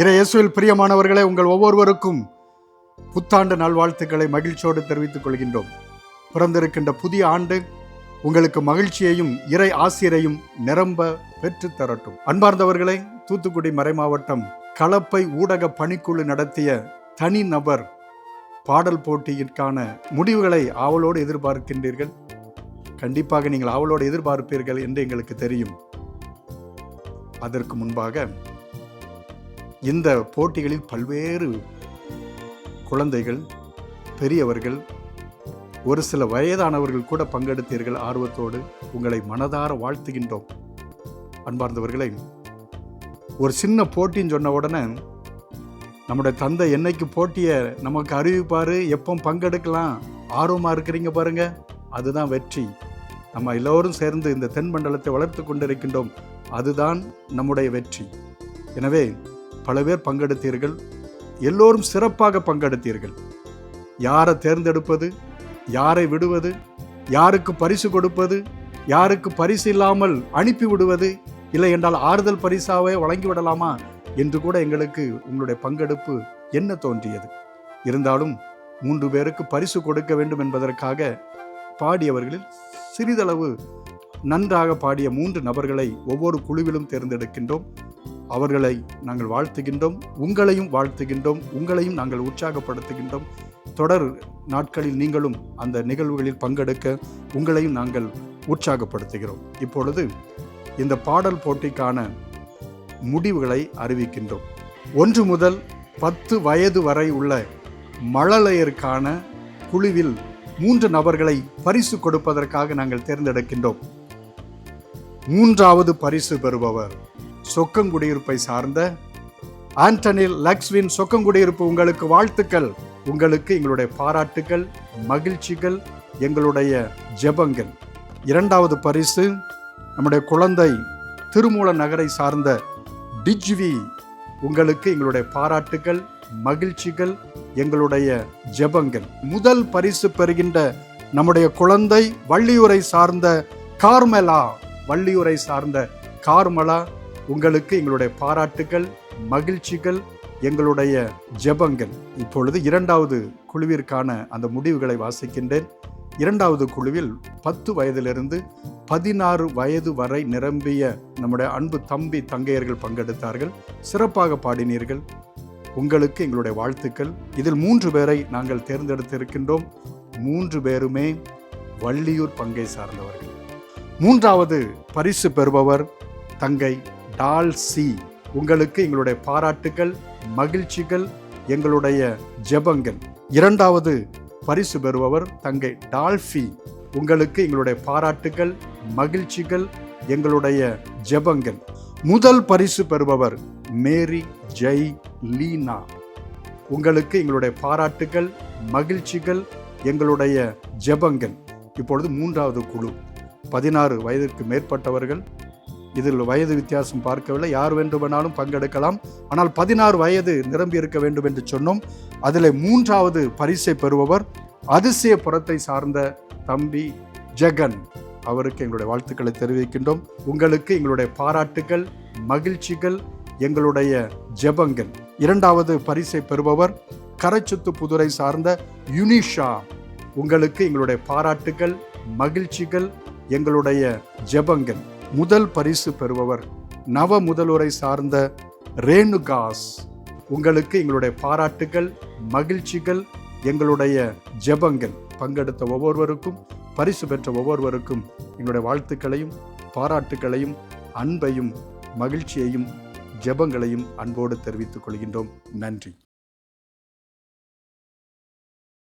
இறை இயேசுவில் பிரியமானவர்களே உங்கள் ஒவ்வொருவருக்கும் புத்தாண்டு நல்வாழ்த்துக்களை மகிழ்ச்சியோடு தெரிவித்துக் கொள்கின்றோம். பிறந்திருக்கின்ற புதிய ஆண்டு உங்களுக்கு மகிழ்ச்சியையும் இறை ஆசிரியரையும் நிரம்ப பெற்று தரட்டும். அன்பார்ந்தவர்களே தூத்துக்குடி மறைமாவட்டம் கலப்பை ஊடக பணிக்குழு நடத்திய தனி நபர் பாடல் போட்டியிற்கான முடிவுகளை ஆவலோடு எதிர்பார்க்கின்றீர்கள். கண்டிப்பாக நீங்கள் ஆவலோடு எதிர்பார்ப்பீர்கள் என்று எங்களுக்கு தெரியும். அதற்கு முன்பாக இந்த போட்டிகளில் பல்வேறு குழந்தைகள் பெரியவர்கள் ஒரு சில வயதானவர்கள் கூட பங்கெடுத்தீர்கள் ஆர்வத்தோடு. உங்களை மனதார வாழ்த்துகின்றோம். அன்பார்ந்தவர்களை ஒரு சின்ன போட்டின்னு சொன்ன உடனே நம்முடைய தந்தை என்னைக்கு போட்டியை நமக்கு அறிவிப்பார் எப்போ பங்கெடுக்கலாம் ஆர்வமாக இருக்கிறீங்க பாருங்க. அதுதான் வெற்றி. நம்ம எல்லோரும் சேர்ந்து இந்த தென் மண்டலத்தை வளர்த்து கொண்டிருக்கின்றோம். அதுதான் நம்முடைய வெற்றி. எனவே பல பேர் பங்கெடுத்தீர்கள். எல்லோரும் சிறப்பாக பங்கெடுத்தீர்கள். யாரை தேர்ந்தெடுப்பது யாரை விடுவது யாருக்கு பரிசு கொடுப்பது யாருக்கு பரிசு இல்லாமல் அனுப்பி விடுவது இல்லை என்றால் ஆறுதல் பரிசாவே வழங்கி விடலாமா என்று கூட எங்களுக்கு உங்களுடைய பங்கெடுப்பு என்ன தோன்றியது? இருந்தாலும் மூன்று பேருக்கு பரிசு கொடுக்க வேண்டும் என்பதற்காக பாடியவர்களில் சிறிதளவு நன்றாக பாடிய மூன்று நபர்களை ஒவ்வொரு குழுவிலும் தேர்ந்தெடுக்கின்றோம். அவர்களை நாங்கள் வாழ்த்துகின்றோம் உங்களையும் வாழ்த்துகின்றோம் உங்களையும் நாங்கள் உற்சாகப்படுத்துகின்றோம். தொடர் நாட்களில் நீங்களும் அந்த நிகழ்வுகளில் பங்கெடுக்க உங்களையும் நாங்கள் உற்சாகப்படுத்துகிறோம். இப்பொழுது இந்த பாடல் போட்டிக்கான முடிவுகளை அறிவிக்கின்றோம். ஒன்று முதல் பத்து வயது வரை உள்ள மழலையருக்கான குழுவில் மூன்று நபர்களை பரிசு கொடுப்பதற்காக நாங்கள் தேர்ந்தெடுக்கின்றோம். மூன்றாவது பரிசு பெறுபவர் சொக்கங்குடியிருப்பை சார்ந்த ஆண்டனில் லக்ஸ்வின் சொக்கங்குடியிருப்பு உங்களுக்கு வாழ்த்துக்கள். உங்களுக்கு எங்களுடைய பாராட்டுகள் மகிழ்ச்சிகள் எங்களுடைய ஜெபங்கள். இரண்டாவது பரிசு நம்முடைய குழந்தை திருமூல நகரை சார்ந்த டிஜ்வி உங்களுக்கு எங்களுடைய பாராட்டுகள் மகிழ்ச்சிகள் எங்களுடைய ஜெபங்கள். முதல் பரிசு பெறுகின்ற நம்முடைய குழந்தை வள்ளியூரை சார்ந்த கார்மலா வள்ளியூரை சார்ந்த கார்மலா உங்களுக்கு எங்களுடைய பாராட்டுகள் மகிழ்ச்சிகள் எங்களுடைய ஜெபங்கள். இப்பொழுது இரண்டாவது குழுவிற்கான அந்த முடிவுகளை வாசிக்கின்றேன். இரண்டாவது குழுவில் பத்து வயதிலிருந்து பதினாறு வயது வரை நிரம்பிய நம்முடைய அன்பு தம்பி தங்கையர்கள் பங்கெடுத்தார்கள். சிறப்பாக பாடினீர்கள். உங்களுக்கு எங்களுடைய வாழ்த்துக்கள். இதில் மூன்று பேரை நாங்கள் தேர்ந்தெடுத்திருக்கின்றோம். மூன்று பேருமே வள்ளியூர் பங்கை சார்ந்தவர்கள். மூன்றாவது பரிசு பெறுபவர் தங்கை டால் சி. உங்களுக்கு எங்களுடைய பாராட்டுகள் மகிழ்ச்சிகள் எங்களுடைய ஜெபங்கள். இரண்டாவது பரிசு பெறுபவர் தங்கை டால்ஃபி உங்களுக்கு எங்களுடைய பாராட்டுகள் மகிழ்ச்சிகள் எங்களுடைய ஜெபங்கள். முதல் பரிசு பெறுபவர் மேரி ஜெய் லீனா. உங்களுக்கு எங்களுடைய பாராட்டுகள் மகிழ்ச்சிகள் எங்களுடைய ஜெபங்கள். இப்பொழுது மூன்றாவது குழு. பதினாறு வயதிற்கு மேற்பட்டவர்கள் இதில் வயது வித்தியாசம் பார்க்கவில்லை. யார் வேண்டுமானாலும் பங்கெடுக்கலாம். ஆனால் பதினாறு வயது நிரம்பி இருக்க வேண்டும் என்று சொன்னோம். அதில் மூன்றாவது பரிசை பெறுபவர் அதிசய புறத்தை சார்ந்த தம்பி ஜெகன். அவருக்கு எங்களுடைய வாழ்த்துக்களை தெரிவிக்கின்றோம். உங்களுக்கு எங்களுடைய பாராட்டுகள் மகிழ்ச்சிகள் எங்களுடைய ஜெபங்கள். இரண்டாவது பரிசை பெறுபவர் கரைச்சுத்து புதுரை சார்ந்த யுனிஷா. உங்களுக்கு எங்களுடைய பாராட்டுகள் மகிழ்ச்சிகள் எங்களுடைய ஜெபங்கள். முதல் பரிசு பெறுபவர் நவ முதல்வரை சார்ந்த ரேணுகாஸ். உங்களுக்கு எங்களுடைய பாராட்டுகள் மகிழ்ச்சிகள் எங்களுடைய ஜெபங்கள் பங்கெடுத்த ஒவ்வொருவருக்கும் பரிசு பெற்ற ஒவ்வொருவருக்கும் எங்களுடைய வாழ்த்துக்களையும் பாராட்டுக்களையும் அன்பையும் மகிழ்ச்சியையும் ஜெபங்களையும் அன்போடு தெரிவித்துக் கொள்கின்றோம். நன்றி.